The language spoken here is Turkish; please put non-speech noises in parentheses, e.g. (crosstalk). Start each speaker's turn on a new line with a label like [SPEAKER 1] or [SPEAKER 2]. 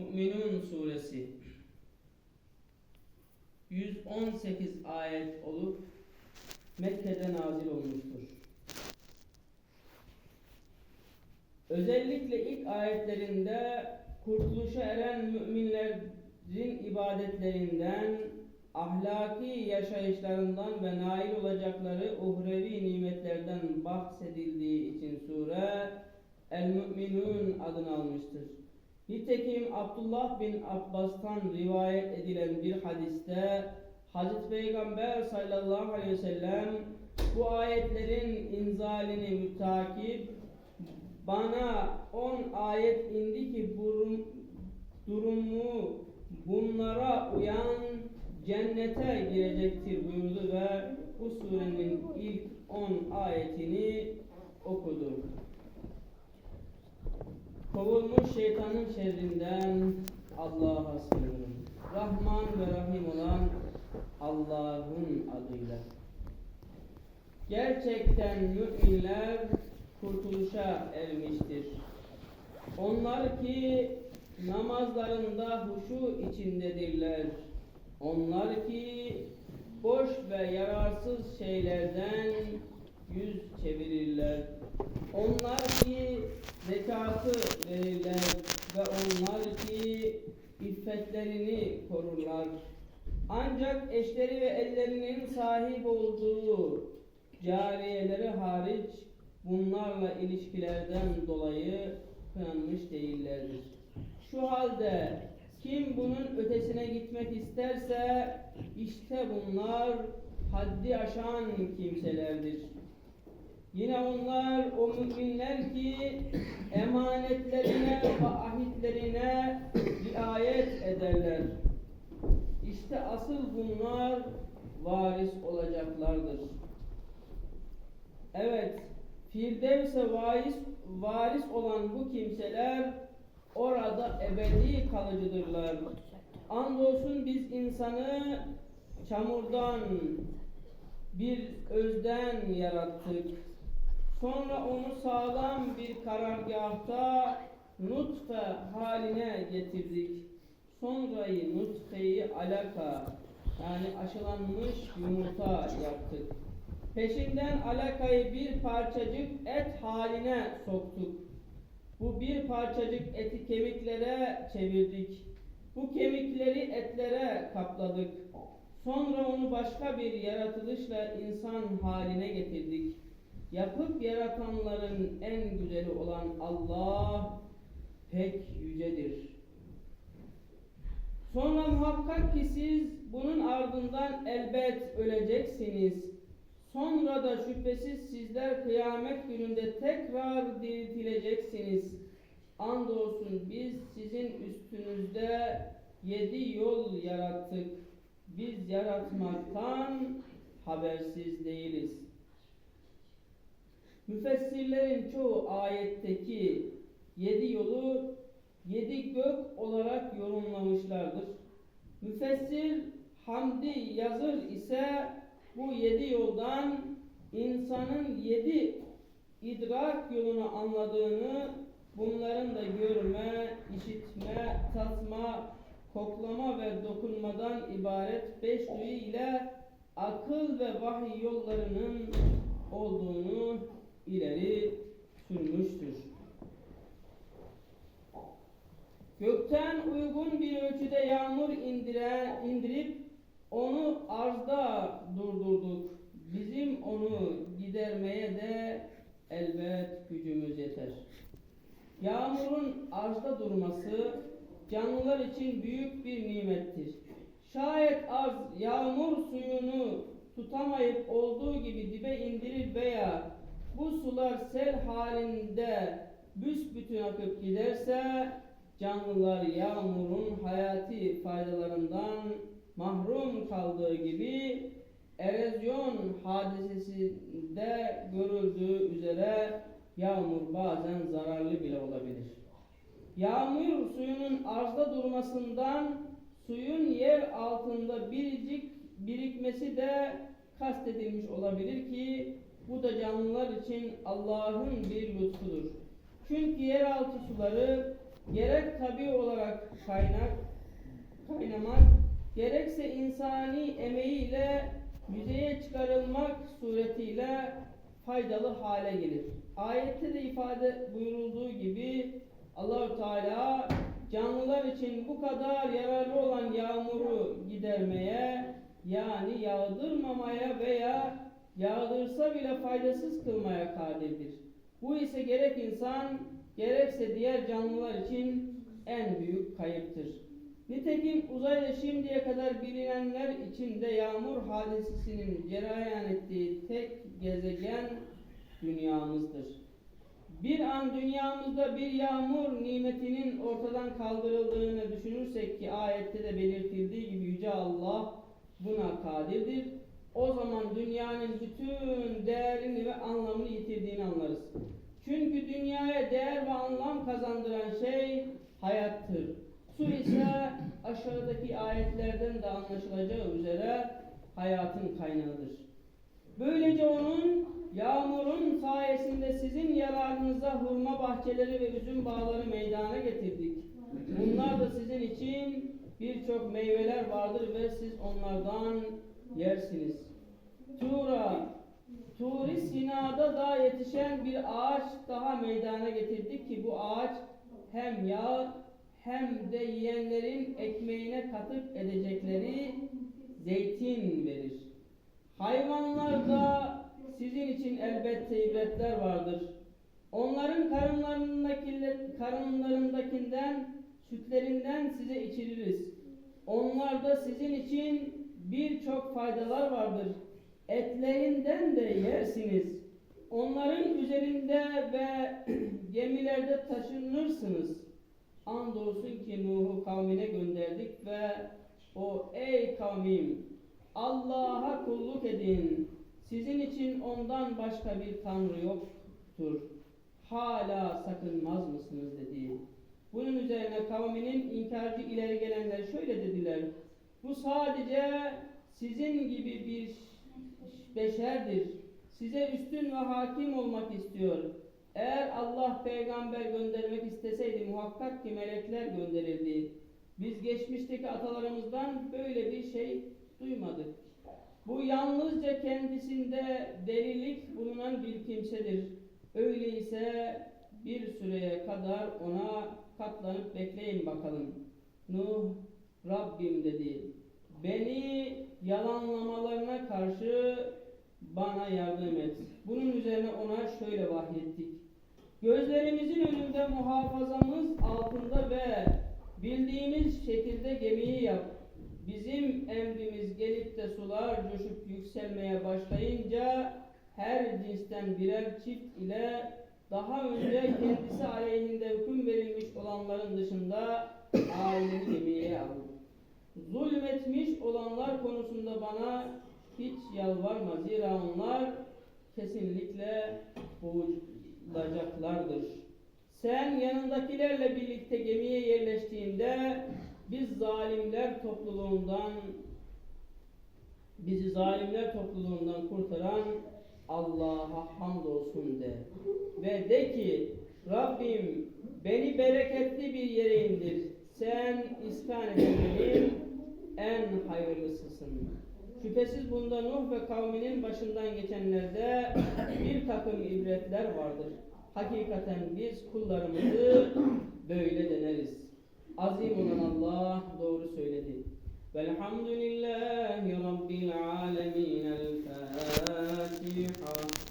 [SPEAKER 1] Müminun suresi 118 ayet olup Mekke'de nazil olmuştur. Özellikle ilk ayetlerinde kurtuluşa eren müminlerin ibadetlerinden, ahlaki yaşayışlarından ve nail olacakları uhrevi nimetlerden bahsedildiği için sure El-Mü'minun adını almıştır. Nitekim Abdullah bin Abbas'tan rivayet edilen bir hadiste Hazreti Peygamber sallallahu aleyhi ve sellem bu ayetlerin inzalini mütakip bana on ayet indi ki burum, durumu bunlara uyan cennete girecektir buyurdu ve bu surenin ilk on ayetini okudu. Kovulmuş şeytanın şerrinden Allah'a sığınırım. Rahman ve Rahim olan Allah'ın adıyla. Gerçekten müminler kurtuluşa ermiştir. Onlar ki namazlarında huşu içindedirler. Onlar ki boş ve yararsız şeylerden yüz çevirirler. Onlar ki zekatı verirler ve onlar ki iffetlerini korurlar. Ancak eşleri ve ellerinin sahip olduğu cariyeleri hariç bunlarla ilişkilerden dolayı kınanmış değillerdir. Şu halde kim bunun ötesine gitmek isterse işte bunlar haddi aşan kimselerdir. Yine onlar o müminler ki emanetlerine ve ahitlerine riayet ederler. İşte asıl bunlar varis olacaklardır. Evet, Firdevs'e varis, varis olan bu kimseler orada ebedi kalıcıdırlar. Andolsun biz insanı çamurdan, bir özden yarattık. Sonra onu sağlam bir karargahta nutfe haline getirdik. Sonrayı nutfeyi alaka yani aşılanmış yumurta yaptık. Peşinden alakayı bir parçacık et haline soktuk. Bu bir parçacık eti kemiklere çevirdik. Bu kemikleri etlere kapladık. Sonra onu başka bir yaratılışla insan haline getirdik. Yapıp yaratanların en güzeli olan Allah pek yücedir. Sonra muhakkak ki siz bunun ardından elbet öleceksiniz. Sonra da şüphesiz sizler kıyamet gününde tekrar diriltileceksiniz. Andolsun biz sizin üstünüzde yedi yol yarattık. Biz yaratmaktan habersiz değiliz. Müfessirlerin çoğu ayetteki yedi yolu yedi gök olarak yorumlamışlardır. Müfessir Hamdi Yazır ise bu yedi yoldan insanın yedi idrak yolunu anladığını, bunların da görme, işitme, tatma, koklama ve dokunmadan ibaret beş duyu ile akıl ve vahiy yollarının olduğunu ileri sürmüştür. İndirip onu arzda durdurduk. Bizim onu gidermeye de elbet gücümüz yeter. Yağmurun arzda durması canlılar için büyük bir nimettir. Şayet arz yağmur suyunu tutamayıp olduğu gibi dibe indirir veya bu sular sel halinde büsbütün akıp giderse canlılar yağmurun hayati faydalarından mahrum kaldığı gibi erozyon hadisesinde görüldüğü üzere yağmur bazen zararlı bile olabilir. Yağmur suyunun arzda durmasından suyun yer altında biricik birikmesi de kastedilmiş olabilir ki bu da canlılar için Allah'ın bir lütfudur. Çünkü yeraltı suları gerek tabi olarak kaynak, kaynamak, gerekse insani emeğiyle yüzeye çıkarılmak suretiyle faydalı hale gelir. Ayette de ifade buyurulduğu gibi Allahu Teala canlılar için bu kadar yararlı olan yağmuru gidermeye yani yağdırmamaya veya yağdırsa bile faydasız kılmaya kadirdir. Bu ise gerek insan gerekse diğer canlılar için en büyük kayıptır. Nitekim uzayda şimdiye kadar bilinenler içinde yağmur hadisesinin cereyan ettiği tek gezegen dünyamızdır. Bir an dünyamızda bir yağmur nimetinin ortadan kaldırıldığını düşünürsek ki ayette de belirtildiği gibi Yüce Allah buna kadirdir. O zaman dünyanın bütün değerini ve anlamını yitirdiğini anlarız. Çünkü dünyaya değer ve anlam kazandıran şey hayattır. Su ise (clears throat) aşağıdaki ayetlerden de anlaşılacağı üzere hayatın kaynağıdır. Böylece onun yağmurun sayesinde sizin yararınıza hurma bahçeleri ve üzüm bağları meydana getirdik. Bunlar da sizin için birçok meyveler vardır ve siz onlardan yersiniz. Tura, Turi Sina'da da yetişen bir ağaç daha meydana getirdik ki bu ağaç hem yağ hem de yiyenlerin ekmeğine katıp edecekleri zeytin verir. Hayvanlarda sizin için elbette ibretler vardır. Onların karınlarındaki, karınlarındakinden, sütlerinden size içiririz. Onlarda sizin için birçok faydalar vardır. Etlerinden de yersiniz. Onların üzerinde ve (clears throat) gemilerde taşınırsınız. Andolsun ki Nuh'u kavmine gönderdik ve o ey kavmim Allah'a kulluk edin. Sizin için ondan başka bir tanrı yoktur. Hala sakınmaz mısınız dedi. Bunun üzerine kavminin inkarcı ileri gelenler şöyle dediler. Bu sadece sizin gibi bir beşerdir. Size üstün ve hakim olmak istiyor. Eğer Allah peygamber göndermek isteseydi muhakkak ki melekler gönderirdi. Biz geçmişteki atalarımızdan böyle bir şey duymadık. Bu yalnızca kendisinde delilik bulunan bir kimsedir. Öyleyse bir süreye kadar ona katlanıp bekleyin bakalım. Nuh Rabbim dedi. Beni yalanlamalarına karşı bana yardım et. Bunun üzerine ona şöyle vahyettik. Gözlerimizin önünde muhafazamız altında ve bildiğimiz şekilde gemiyi yap. Bizim emrimiz gelip de sular coşup yükselmeye başlayınca her cinsten birer çift ile daha önce kendisi aleyhinde hüküm verilmiş olanların dışında aileni gemiye alın. Zulmetmiş olanlar konusunda bana hiç yalvarma. Zira onlar kesinlikle boğulacaklardır. Sen yanındakilerle birlikte gemiye yerleştiğinde biz zalimler topluluğundan bizi zalimler topluluğundan kurtaran Allah'a hamdolsun de. Ve de ki Rabbim beni bereketli bir yere indir. Sen iskan edenlerin en hayırlısısın. Şüphesiz bunda Nuh ve kavminin başından geçenlerde bir takım ibretler vardır. Hakikaten biz kullarımızı böyle deneriz. Azim olan Allah doğru söyledi. Velhamdülillahi Rabbil alemin. El Fatiha.